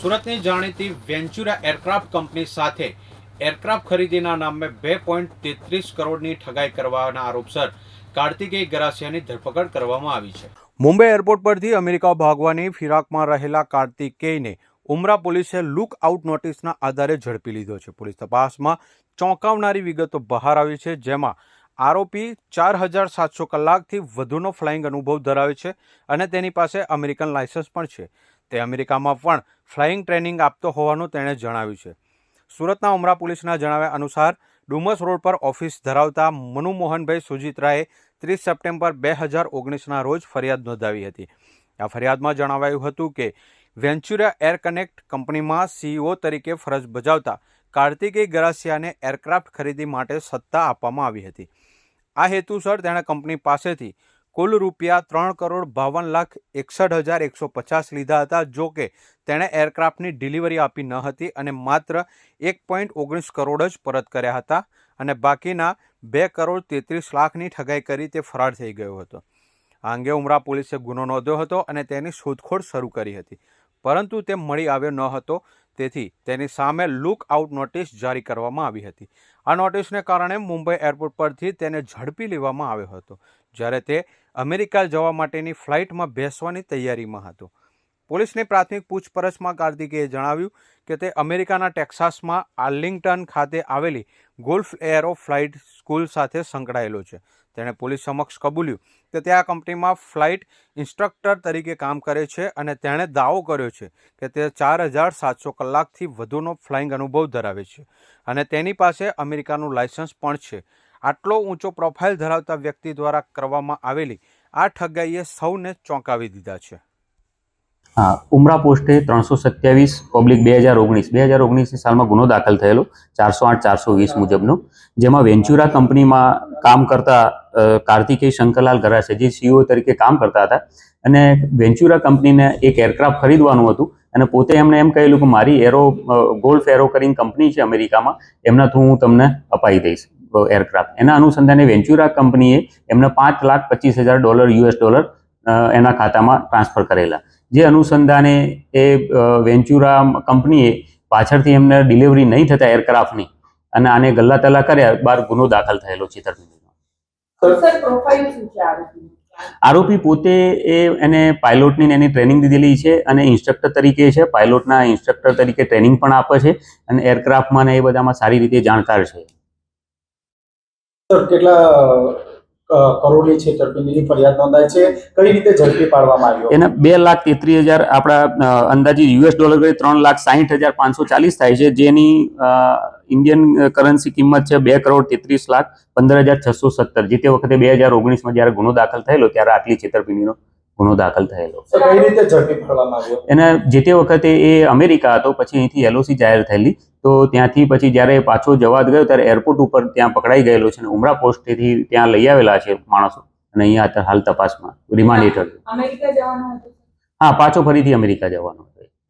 સુરતની જાણીતી Ventura aircraft company સાથે એરક્રાફ્ટ ખરીદીના નામે બે પોઈન્ટ તેત્રીસ કરોડની ઠગાઈ કરવાના આરોપસર કાર્તિકેય ગરાસિયાની ધરપકડ કરવામાં આવી છે. મુંબઈ એરપોર્ટ પરથી અમેરિકા ભાગવાની ફિરાકમાં રહેલા કાર્તિકેયને ઉમરા પોલીસે લુક આઉટ નોટિસના આધારે ઝડપી લીધો છે. પોલીસ તપાસમાં ચોંકાવનારી વિગતો બહાર આવી છે, જેમાં આરોપી ચાર હજાર સાતસો કલાકથી વધુનો ફ્લાઇંગ અનુભવ ધરાવે છે અને તેની પાસે અમેરિકન લાયસન્સ પણ છે. તે અમેરિકામાં પણ ફ્લાઇંગ ટ્રેનિંગ આપતો હોવાનું તેણે જણાવ્યું છે. સુરતના ઉમરા પોલીસના જણાવ્યા અનુસાર, ડુમસ રોડ પર ઓફિસ ધરાવતા મનુમોહનભાઈ સુજિત્રાએ ત્રીસ સપ્ટેમ્બર બે હજાર ઓગણીસના રોજ ફરિયાદ નોંધાવી હતી. આ ફરિયાદમાં જણાવાયું હતું કે, વેન્ચુરા એર કનેક્ટ કંપનીમાં સીઈઓ તરીકે ફરજ બજાવતા કાર્તિકેય ગરાસિયાને એરક્રાફ્ટ ખરીદી માટે સત્તા આપવામાં આવી હતી. આ હેતુસર તેણે કંપની પાસેથી કુલ રૂપિયા ત્રણ કરોડ બાવન લાખ એકસઠ હજાર એકસો પચાસ લીધા હતા, જો કે તેણે એરક્રાફ્ટની ડિલિવરી આપી ન હતી અને માત્ર એક પોઈન્ટ ઓગણીસ કરોડ જ પરત કર્યા હતા અને બાકીના બે કરોડ તેત્રીસ લાખની ઠગાઈ કરી તે ફરાર થઈ ગયો હતો. આ અંગે ઉમરા પોલીસે ગુનો નોંધ્યો હતો અને તેની શોધખોળ શરૂ કરી હતી. પરંતુ તે મળી આવ્યો ન હતો, તેથી તેની સામે લુક આઉટ નોટિસ જારી કરવામાં આવી હતી. આ નોટિસને કારણે મુંબઈ એરપોર્ટ પરથી તેને ઝડપી લેવામાં આવ્યો હતો. જ્યારે તે અમેરિકા જવા માટેની ફ્લાઇટમાં બેસવાની તૈયારીમાં હતો. પોલીસની પ્રાથમિક પૂછપરછમાં કાર્તિકેએ જણાવ્યું કે તે અમેરિકાના ટેક્સાસમાં આર્લિંગ્ટન ખાતે આવેલી ગોલ્ફ એરો ફ્લાઇટ સ્કૂલ સાથે સંકળાયેલો છે. તેણે પોલીસ સમક્ષ કબૂલ્યું કે તે આ કંપનીમાં ફ્લાઇટ ઇન્સ્ટ્રક્ટર તરીકે કામ કરે છે અને તેણે દાવો કર્યો છે કે તે ચાર હજાર સાતસો કલાકથી વધુનો ફ્લાઇંગ અનુભવ ધરાવે છે અને તેની પાસે અમેરિકાનું લાયસન્સ પણ છે. આટલો ઊંચો પ્રોફાઇલ ધરાવતા વ્યક્તિ દ્વારા કરવામાં આવેલી આ ઠગાઈએ સૌને ચોંકાવી દીધા છે. હા, ઉમરા પોસ્ટે ત્રણસો સત્યાવીસ પબ્લિક બે હજાર ઓગણીસ. બે હજાર ઓગણીસની સાલમાં ગુનો દાખલ થયેલો, ચારસો આઠ, ચારસો વીસ મુજબનો. જેમાં વેન્ચુરા કંપનીમાં કામ કરતા કાર્તિકેય શંકરલાલ ગરાસે જે સીઈઓ તરીકે કામ કરતા હતા. અને વેન્ચુરા કંપનીને એક એરક્રાફ્ટ ખરીદવાનું હતું અને પોતે એમણે એમ કહેલું કે મારી એરો ગોલ્ફ એરો કરીને કંપની છે અમેરિકામાં એમના થ્રુ હું તમને અપાઈ દઈશ. એરક્રાફ્ટ એના અનુસંધાને વેન્ચુરા કંપનીએ એમને પાંચ લાખ પચીસ હજાર ડોલર યુએસ ડોલર એના ખાતામાં ટ્રાન્સફર કરેલા. જે અનુસંધાને એ વેન્ચુરા કંપનીએ પાછળથી એમને ડિલિવરી નહીં થતા એરક્રાફ્ટની અને આને ગલ્લા તલ્લા કર્યા બાર ગુનો દાખલ થયેલો છે આરોપી પોતે એ એને પાયલોટની એની ટ્રેનિંગ દીધેલી છે અને ઇન્સ્ટ્રક્ટર તરીકે છે. પાયલોટના ઇન્સ્ટ્રક્ટર તરીકે ટ્રેનિંગ પણ આપે છે અને એરક્રાફ્ટમાં ને એ બધામાં સારી રીતે જાણકાર છે. કેટલા કરોડની છેતરપિંડીની ફરિયાદ નોંધાય છે? કઈ રીતે ઝડપી પાડવામાં આવ્યો એને બે લાખ તેત્રીસ હજાર આપણા અંદાજે યુએસ ડોલર કરી ત્રણ લાખ સાહીઠ હજાર પાંચસો ચાલીસ થાય છે, જેની ઇન્ડિયન કરન્સી કિંમત છે બે કરોડ તેત્રીસ લાખ પંદર હજાર છસો સત્તર. જે તે વખતે બે હજાર ઓગણીસમાં જ્યારે ગુનો દાખલ થયેલો, ત્યારે આટલી છેતરપિંડીનો ગુનો દાખલ થયેલો. એને જે તે વખતે એ અમેરિકા હતો પછી અહીંથી એલઓસી જાહેર થયેલી. તો ત્યાંથી પછી જ્યારે પાછો જવા ગયો ત્યારે એરપોર્ટ ઉપર ત્યાં પકડાઈ ગયેલો છે અને ઉમરા પોસ્ટેથી ત્યાં લઈ આવેલા છે માણસો. અને અહીંયા અત્યારે હાલ તપાસમાં રિમાન્ડ હેઠળ. છે. અમેરિકા જવાનો હતો હા પાછો ફરીથી અમેરિકા જવાનો